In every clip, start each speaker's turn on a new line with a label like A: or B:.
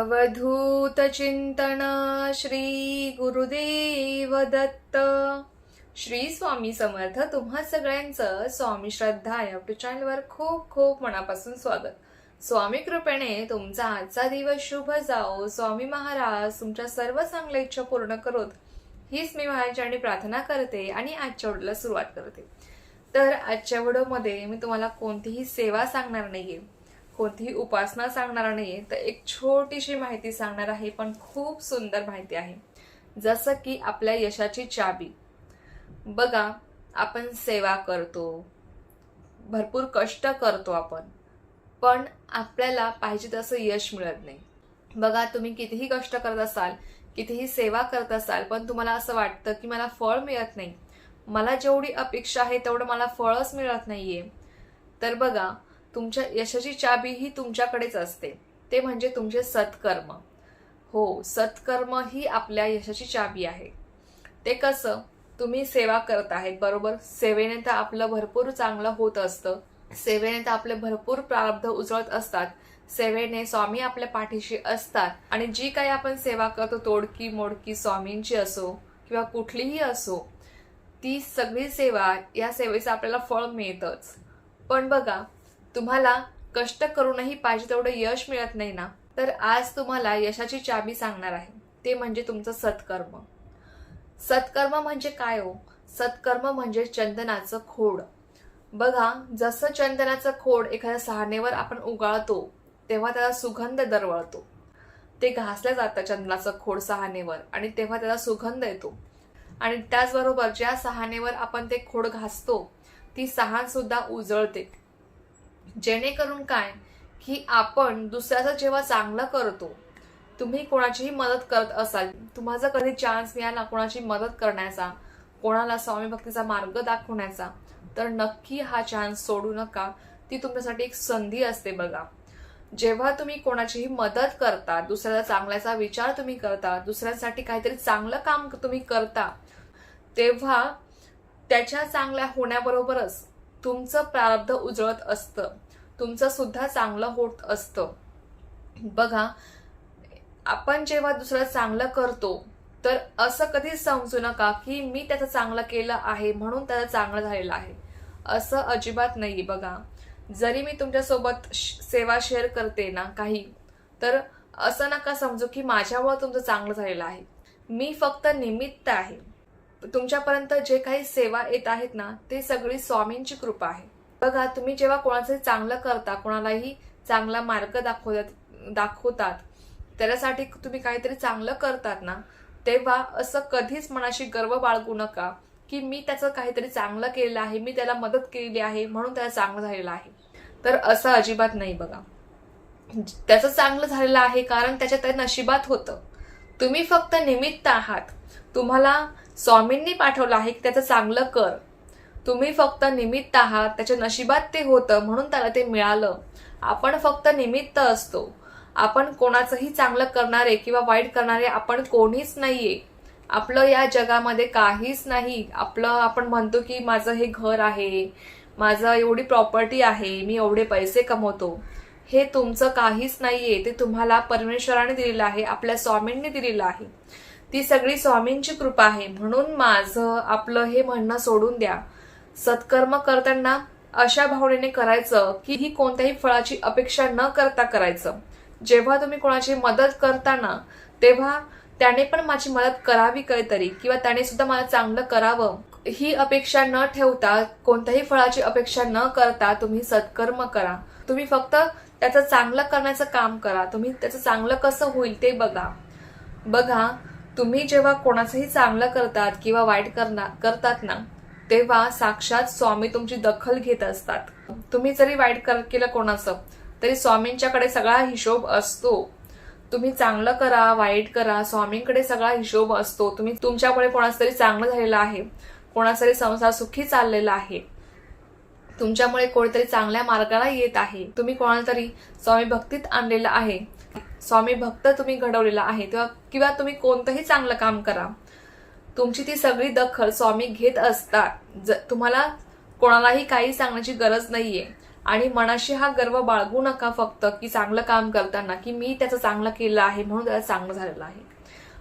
A: अवधूत चिंतन श्री गुरुदेव दत्त श्री स्वामी समर्थ तुम्हा सगळ्यांचं स्वामी श्रद्धा या युट्यूब चॅनलवर खूप खूप मनापासून स्वागत. स्वामी कृपेने तुमचा आजचा दिवस शुभ जाओ. स्वामी महाराज तुमच्या सर्व चांगल्या इच्छा पूर्ण करोत. हीच मी माझ्याने प्रार्थना करते आणि आजच्या व्हिडिओला सुरुवात करते. तर आजच्या व्हिडिओमध्ये मी तुम्हाला कोणतीही सेवा सांगणार नाहीये. कोणतीही उपासना सांगणार नाहीये तर एक छोटीशी माहिती सांगणार आहे पण खूप सुंदर माहिती आहे. जसं की आपल्या यशाची चाबी. बघा आपण सेवा करतो. भरपूर कष्ट करतो आपण. पण आपल्याला पाहिजे तसं यश मिळत नाही. बघा तुम्ही कितीही कष्ट करत असाल कितीही सेवा करत असाल पण तुम्हाला असं वाटतं की मला फळ मिळत नाही. मला जेवढी अपेक्षा आहे तेवढं मला फळच मिळत नाहीये. तर बघा तुमच्या यशाची चाबी ही तुमच्याकडेच असते. ते म्हणजे तुमचे सत्कर्म. हो सत्कर्म ही आपल्या यशाची चाबी आहे. ते कसं? तुम्ही सेवा करत आहेत बरोबर? सेवेने तर आपलं भरपूर चांगलं होत असतं. सेवेने तर आपले भरपूर प्रारब्ध उजळत असतात. सेवेने स्वामी आपल्या पाठीशी असतात. आणि जी काही आपण सेवा करतो तोडकी मोडकी स्वामींची असो किंवा कुठलीही असो ती सगळी सेवा या सेवेचं आपल्याला फळ मिळतच. पण बघा तुम्हाला कष्ट करूनही पाहिजे तेवढं यश मिळत नाही ना तर आज तुम्हाला यशाची चाबी सांगणार आहे. ते म्हणजे तुमचं सत्कर्म. सत्कर्म म्हणजे काय हो? सत्कर्म म्हणजे चंदनाचं खोड. बघा जसं चंदनाचं खोड एखाद्या सहानेवर आपण उगाळतो तेव्हा त्याला सुगंध दरवळतो. ते घासलं जातं चंदनाचं खोड सहानेवर आणि तेव्हा त्याला सुगंध येतो. आणि त्याचबरोबर ज्या सहानेवर आपण ते खोड घासतो ती सहान सुद्धा उजळते. जेणेकरून काय? की आपण दुसऱ्याचं जेव्हा चांगलं करतो तुम्ही कोणाचीही मदत करत असाल. तुम्हाला जर कधी चान्स मिळाला कोणाची मदत करण्याचा कोणाला स्वामी भक्तीचा मार्ग दाखवण्याचा तर नक्की हा चान्स सोडू नका. ती तुमच्यासाठी एक संधी असते बघा. जेव्हा तुम्ही कोणाचीही मदत करता दुसऱ्याला चांगल्याचा विचार तुम्ही करता दुसऱ्यांसाठी काहीतरी चांगलं काम तुम्ही करता तेव्हा त्याच्या चांगल्या होण्याबरोबरच तुमचं प्रारब्ध उजळत असतं. तुमचं सुद्धा चांगलं होत असतं. बघा आपण जेव्हा दुसरं चांगलं करतो तर असं कधीच समजू नका की मी त्याचं चांगलं केलं आहे म्हणून त्याचं चांगलं झालेलं आहे. असं अजिबात नाही बघा. जरी मी तुमच्यासोबत श- सेवा शेअर करते ना काही तर असं नका समजू की माझ्यामुळे तुमचं चांगलं झालेलं आहे. मी फक्त निमित्त आहे. तुमच्यापर्यंत जे काही सेवा येत आहेत ना ते सगळी स्वामींची कृपा आहे. बघा तुम्ही जेव्हा कोणाचंही चांगलं करता कोणालाही चांगला मार्ग दाखवतात दाखवतात त्याच्यासाठी तुम्ही काहीतरी चांगलं करतात ना तेव्हा असं कधीच मनाशी गर्व बाळगू नका की मी त्याचं काहीतरी चांगलं केलेलं आहे मी त्याला मदत केलेली आहे म्हणून त्याला चांगलं झालेलं आहे. तर असं अजिबात नाही बघा. त्याचं चांगलं झालेलं आहे कारण त्याच्या त्या नशिबात होतं. तुम्ही फक्त निमित्त आहात. तुम्हाला स्वामींनी पाठवलं आहे की त्याचं चांगलं कर. तुम्ही फक्त निमित्त आहात त्याच्या नशिबात ते होतं म्हणून त्याला ते मिळालं. आपण फक्त निमित्त असतो. आपण कोणाचंही चांगलं करणारे किंवा वाईट करणारे आपण कोणीच नाहीये. आपलं या जगामध्ये काहीच नाही. आपलं आपण म्हणतो की माझं हे घर आहे माझं एवढी प्रॉपर्टी आहे मी एवढे पैसे कमवतो. हे तुमचं काहीच नाहीये. ते तुम्हाला परमेश्वराने दिलेलं आहे आपल्या स्वामींनी दिलेलं आहे. ती सगळी स्वामींची कृपा आहे. म्हणून माझं आपलं हे म्हणणं सोडून द्या. सत्कर्म करताना अशा भावनेने करायचं की ही कोणत्याही फळाची अपेक्षा न करता करायचं. जेव्हा तुम्ही कोणाची मदत करताना तेव्हा त्याने पण माझी मदत करावी काहीतरी किंवा त्याने सुद्धा मला चांगलं करावं. ही अपेक्षा न ठेवता कोणत्याही फळाची अपेक्षा न करता तुम्ही सत्कर्म करा. तुम्ही फक्त त्याचं चांगलं करण्याचं काम करा. तुम्ही त्याचं चांगलं कसं होईल ते बघा. बघा तुम्ही जेव्हा कोणाचंही चांगलं करतात किंवा वाईट करणार करतात ना तेव्हा साक्षात स्वामी तुमची दखल घेत असतात. तुम्ही जरी वाईट कर केलं कोणाचं तरी स्वामींच्याकडे सगळा हिशोब असतो. तुम्ही चांगलं करा वाईट करा स्वामींकडे सगळा हिशोब असतो. तुम्ही तुमच्यामुळे कोणाचं तरी चांगलं झालेलं आहे कोणाचा तरी संसार सुखी चाललेला आहे. तुमच्यामुळे कोणीतरी चांगल्या मार्गाला येत आहे. तुम्ही कोणाला तरी स्वामी भक्तीत आणलेलं आहे. स्वामी भक्त तुम्ही घडवलेला आहे तेव्हा किंवा तुम्ही कोणतंही चांगलं काम करा. तुमची ती सगळी दखल स्वामी घेत असतात ज- तुम्हाला कोणालाही काही सांगण्याची गरज नाहीये. आणि मनाशी हा गर्व बाळगू नका फक्त की चांगलं काम करताना की मी त्याचं चांगलं केलं आहे म्हणून त्याला चांगलं झालेलं आहे.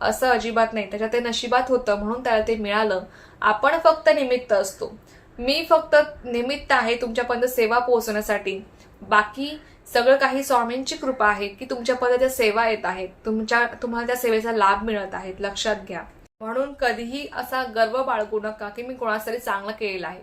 A: असं अजिबात नाही त्याच्या ते नशिबात होतं म्हणून त्याला ते मिळालं. आपण फक्त निमित्त असतो. मी फक्त निमित्त आहे तुमच्यापर्यंत सेवा पोहोचवण्यासाठी. बाकी सगळं काही स्वामींची कृपा आहे की तुमच्यापर्यंत त्या सेवा येत आहेत. तुमच्या तुम्हाला त्या सेवेचा लाभ मिळत आहेत. लक्षात घ्या. म्हणून कधीही असा गर्व बाळगू नका की मी कोणासाठी चांगलं केलेलं आहे.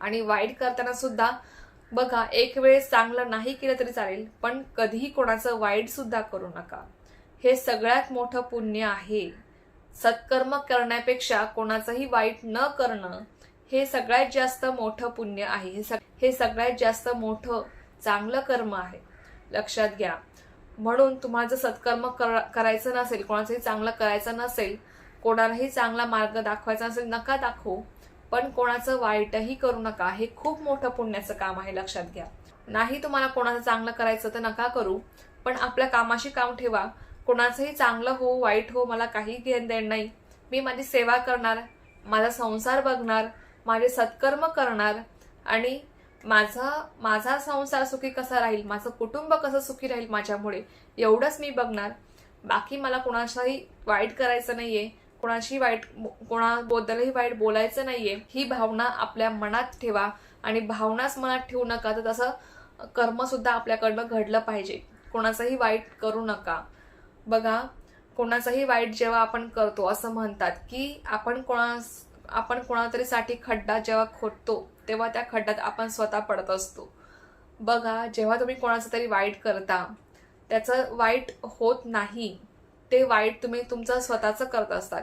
A: आणि वाईट करताना सुद्धा बघा एक वेळेस चांगलं नाही केलं तरी चालेल पण कधीही कोणाचं वाईट सुद्धा करू नका. हे सगळ्यात मोठं पुण्य आहे. सत्कर्म करण्यापेक्षा कोणाचंही वाईट न करणं हे सगळ्यात जास्त मोठं पुण्य आहे. हे सग हे सगळ्यात जास्त मोठं चांगलं कर्म आहे. लक्षात घ्या. म्हणून तुम्हाला जर सत्कर्म कर- करायचं नसेल कोणाचंही चांगलं करायचं नसेल कोणालाही चांगला मार्ग दाखवायचा नसेल नका दाखवू पण कोणाचं वाईटही करू नका. हे खूप मोठं पुण्याचं काम आहे लक्षात घ्या. नाही तुम्हाला कोणाचं चांगलं करायचं तर नका करू पण आपल्या कामाशी काम ठेवा. कोणाचंही चांगलं हो वाईट हो मला काही घेण देण नाही. मी माझी सेवा करणार माझा संसार बघणार माझे सत्कर्म करणार आणि माझा माझा संसार सुखी कसा राहील? माझं कुटुंब कसं सुखी राहील माझ्यामुळे? एवढंच मी बघणार. बाकी मला कोणाशाही वाईट करायचं नाहीये. कोणाशी वाईट कोणाबद्दलही वाईट बोलायचं नाहीये. ही भावना आपल्या मनात ठेवा. आणि भावनाच मनात ठेवू नका. तर तसं कर्म सुद्धा आपल्याकडनं घडलं पाहिजे. कोणाचंही वाईट करू नका. बघा कोणाचंही वाईट जेव्हा आपण करतो असं म्हणतात की आपण कोणा आपण कोणातरीसाठी खड्डा जेव्हा खोदतो तेव्हा त्या खड्ड्यात आपण स्वतः पडत असतो. बघा जेव्हा तुम्ही कोणाचं तरी वाईट करता त्याचं वाईट होत नाही ते वाईट तुम्ही तुमचं स्वतःचं करत असतात.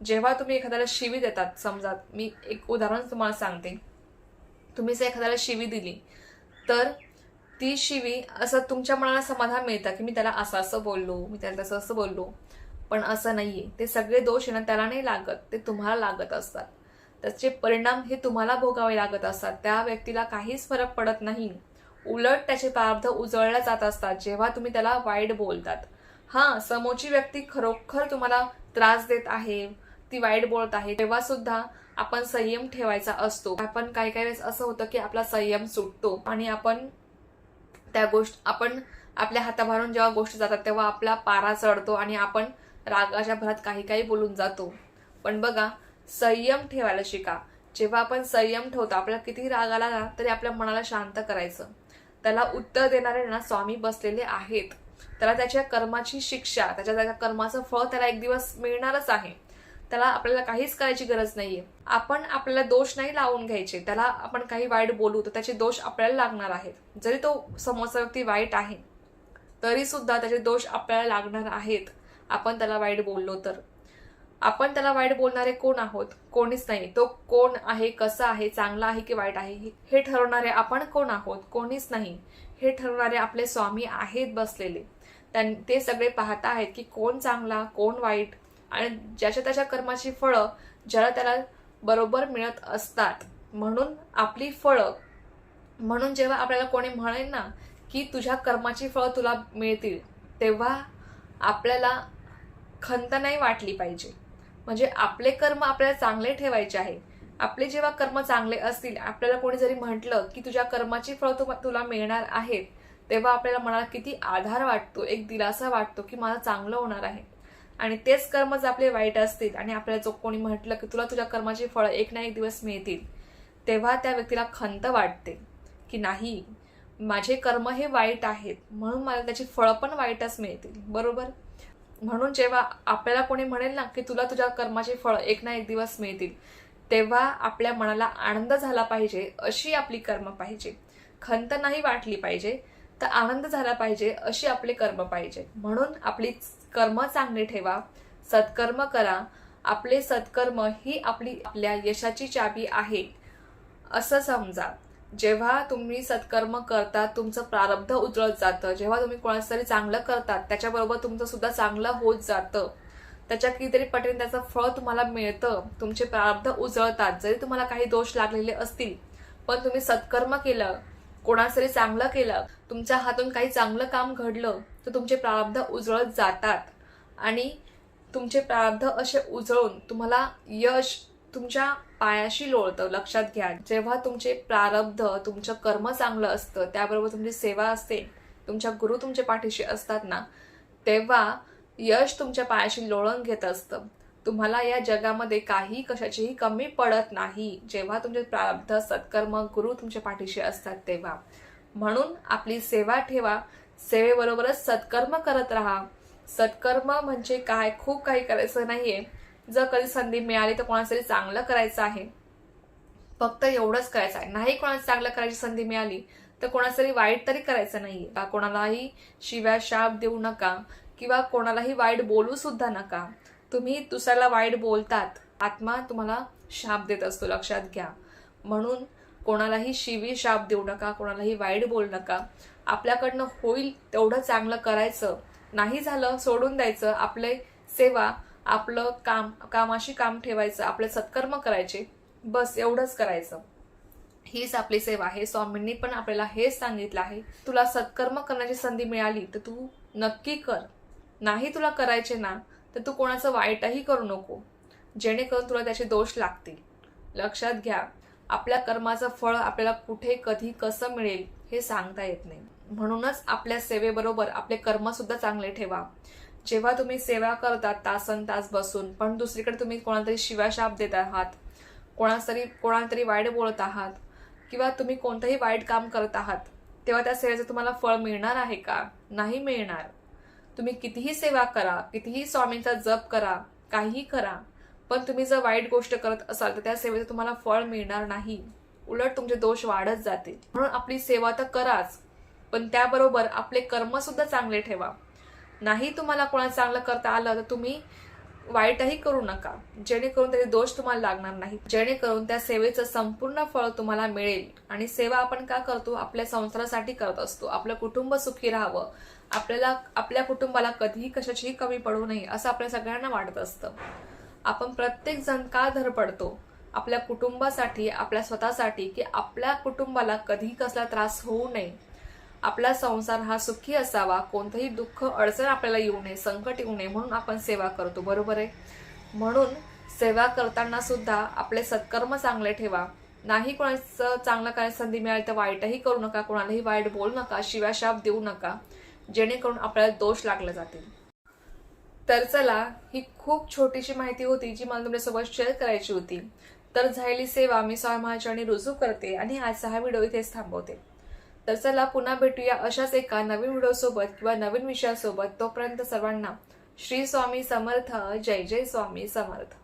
A: जेव्हा तुम्ही एखाद्याला शिवी देतात समजा मी एक उदाहरण तुम्हाला सांगते. तुम्ही जर एखाद्याला शिवी दिली तर ती शिवी असं तुमच्या मनाला समाधान मिळतं की मी त्याला असं असं बोललो मी त्याला तसं असं बोललो. पण असं नाहीये. ते सगळे दोष येणं ना त्याला नाही लागत. ते तुम्हाला लागत असतात. त्याचे परिणाम हे तुम्हाला भोगावे लागत असतात. त्या व्यक्तीला काहीच फरक पडत नाही. उलट त्याचे प्रारब्ध उजळल्या जात असतात. जेव्हा तुम्ही त्याला वाईट बोलतात. हां समोरची व्यक्ती खरोखर तुम्हाला त्रास देत आहे ती वाईट बोलत आहे तेव्हा सुद्धा आपण संयम ठेवायचा असतो. आपण काही काही वेळेस असं होतं की आपला संयम सुटतो आणि आपण त्या गोष्ट आपण आपल्या हाताभारून जेव्हा गोष्टी जातात तेव्हा आपला पारा चढतो आणि आपण रागाच्या भरात काही काही बोलून जातो. पण बघा संयम ठेवायला शिका. जेव्हा आपण संयम ठेवतो आपल्याला किती राग आला ना तरी आपल्या मनाला शांत करायचं. त्याला उत्तर देणारे ना स्वामी बसलेले आहेत. त्याला त्याच्या कर्माची शिक्षा त्याच्या त्याच्या कर्माचं फळ त्याला एक दिवस मिळणारच आहे. त्याला आपल्याला काहीच करायची गरज नाहीये. आपण आपल्याला दोष नाही लावून घ्यायचे. त्याला आपण काही वाईट बोलू तर त्याचे दोष आपल्याला लागणार आहेत. जरी तो समोरचा व्यक्ती वाईट आहे तरी सुद्धा त्याचे दोष आपल्याला लागणार आहेत. आपण त्याला वाईट बोललो तर? आपण त्याला वाईट बोलणारे कोण आहोत? कोणीच नाही. तो कोण आहे कसं आहे चांगला आहे की वाईट आहे हे ठरवणारे आपण कोण आहोत? कोणीच नाही. हे ठरवणारे आपले स्वामी आहेत बसलेले. त्यां ते सगळे पाहत आहेत की कोण चांगला कोण वाईट आणि ज्याच्या त्याच्या कर्माची फळं ज्याला त्याला बरोबर मिळत असतात. म्हणून आपली फळं म्हणून जेव्हा आपल्याला कोणी म्हणेल ना की तुझ्या कर्माची फळं तुला मिळतील तेव्हा आपल्याला खंत नाही वाटली पाहिजे. म्हणजे आपले कर्म आपल्याला चांगले ठेवायचे आहे. आपले जेव्हा कर्म चांगले असतील आपल्याला कोणी जरी म्हटलं की तुझ्या कर्माची फळं तुला मिळणार आहेत तेव्हा आपल्याला मनाला किती आधार वाटतो एक दिलासा वाटतो की माझं चांगलं होणार आहे. आणि तेच कर्म जर आपले वाईट असतील आणि आपल्याला जो कोणी म्हटलं की तुला तुझ्या कर्माची फळं एक ना एक दिवस मिळतील तेव्हा त्या व्यक्तीला खंत वाटते की नाही माझे कर्म हे वाईट आहेत म्हणून मला त्याची फळं पण वाईटच मिळतील. बरोबर? म्हणून जेव्हा आपल्याला कोणी म्हणेल ना की तुला तुझ्या कर्माचे फळं एक ना एक दिवस मिळतील तेव्हा आपल्या मनाला आनंद झाला पाहिजे अशी आपली कर्म पाहिजे. खंत नाही वाटली पाहिजे तर आनंद झाला पाहिजे अशी आपले कर्म पाहिजे. म्हणून आपली कर्म चांगली ठेवा सत्कर्म करा. आपले सत्कर्म ही आपली आपल्या यशाची चाबी आहे असं समजा. जेव्हा तुम्ही सत्कर्म करता तुमचं प्रारब्ध उजळत जातं. जेव्हा तुम्ही कोणाचं तरी चांगलं करतात त्याच्याबरोबर तुमचं सुद्धा चांगलं होत जातं. त्याच्या कितीतरी पटीने त्याचं फळ तुम्हाला मिळतं. तुमचे प्रारब्ध उजळतात. जरी तुम्हाला काही दोष लागलेले असतील पण तुम्ही सत्कर्म केलं कोणाचं तरी चांगलं केलं तुमच्या हातून काही चांगलं काम घडलं तर तुमचे प्रारब्ध उजळत जातात. आणि तुमचे प्रारब्ध असे उजळून तुम्हाला यश तुमच्या पायाशी लोळतं लक्षात घ्या. जेव्हा तुमचे प्रारब्ध तुमचं कर्म चांगलं असतं त्याबरोबर तुमची सेवा असते तुमच्या गुरु तुमच्या पाठीशी असतात ना तेव्हा यश तुमच्या पायाशी लोळण घेत असतं. तुम्हाला या जगामध्ये काही कशाचीही कमी पडत नाही. जेव्हा तुमचे प्रारब्ध सत्कर्म गुरु तुमच्या पाठीशी असतात तेव्हा. म्हणून आपली सेवा ठेवा. सेवेबरोबरच सत्कर्म करत राहा. सत्कर्म म्हणजे काय? खूप काही करायचं नाहीये. जर कधी संधी मिळाली तर कोणासाठी चांगलं करायचं आहे. फक्त एवढंच करायचं आहे. नाही कोणाला चांगलं करायची संधी मिळाली तर कोणासाठी वाईट तरी करायचं नाहीये. का कोणालाही शिव्या शाप देऊ नका किंवा कोणालाही वाईट बोलू सुद्धा नका. तुम्ही दुसऱ्याला वाईट बोलतात. आत्मा तुम्हाला शाप देत असतो. लक्षात घ्या. म्हणून कोणालाही शिवी शाप देऊ नका. कोणालाही वाईट बोलू नका. आपल्याकडनं होईल तेवढं चांगलं करायचं. नाही झालं सोडून द्यायचं. आपले सेवा आपलं काम कामाशी काम ठेवायचं आपले सत्कर्म करायचे बस एवढंच करायचं. हीच आपली सेवा आहे. स्वामींनी पण आपल्याला हेच सांगितलं आहे. तुला सत्कर्म करण्याची संधी मिळाली तर तू नक्की कर. नाही तुला करायचे ना तर तू कोणाचं वाईटही करू नको. जेणेकरून तुला त्याचे दोष लागतील. लक्षात घ्या आपल्या कर्माचं फळ आपल्याला कुठे कधी कसं मिळेल हे सांगता येत नाही. म्हणूनच आपल्या सेवेबरोबर आपले कर्मसुद्धा चांगले ठेवा. जेव्हा तुम्ही सेवा करतात तासन तास बसून पण दुसरीकडे तुम्ही कोणाला तरी शिवाशाप देत आहात कोणातरी कोणातरी कोणाला तरी वाईट बोलत आहात किंवा तुम्ही कोणतंही वाईट काम करत आहात तेव्हा त्या सेवेचं तुम्हाला फळ मिळणार आहे का? नाही मिळणार. तुम्ही कितीही सेवा करा कितीही स्वामींचा जप करा काहीही करा पण तुम्ही जर वाईट गोष्ट करत असाल तर त्या सेवेचं तुम्हाला फळ मिळणार नाही. उलट तुमचे दोष वाढत जातील. म्हणून आपली सेवा तर कराच पण त्याबरोबर आपले कर्मसुद्धा चांगले ठेवा. नाही तुम्हाला कोणाला चांगलं करता आलं तर तुम्ही वाईटही करू नका. जेणेकरून त्याचे दोष तुम्हाला लागणार नाही जेणेकरून त्या सेवेचं संपूर्ण फळ तुम्हाला मिळेल. आणि सेवा आपण का करतो? आपल्या संसारासाठी करत असतो. आपलं कुटुंब सुखी राहावं. आपल्याला आपल्या कुटुंबाला कधीही कशाचीही कमी पडू नये असं आपल्या सगळ्यांना वाटत असतं. आपण प्रत्येक जण का धडपडतो आपल्या कुटुंबासाठी आपल्या स्वतःसाठी की आपल्या कुटुंबाला कधीही कसला त्रास होऊ नये. आपला संसार हा सुखी असावा कोणतंही दुःख अडचण आपल्याला येऊ नये संकट येऊ नये म्हणून आपण सेवा करतो. बरोबर आहे? म्हणून सेवा करताना सुद्धा आपले सत्कर्म चांगले ठेवा. नाही कोणाचं चांगलं काय संधी मिळाली तर वाईटही करू नका कोणालाही वाईट बोलू नका शिवाशाप देऊ नका जेणेकरून आपल्याला दोष लागले जातील. तर चला ही खूप छोटीशी माहिती होती जी मला तुमच्यासोबत शेअर करायची होती. तर झालेली सेवा मी स्वामी महाराजांनी रुजू करते आणि आजचा हा व्हिडिओ इथेच थांबवते. तर चला पुन्हा भेटूया अशाच एका नवीन व्हिडिओसोबत किंवा नवीन विषयासोबत. तोपर्यंत सर्वांना श्री स्वामी समर्थ जय जय स्वामी समर्थ.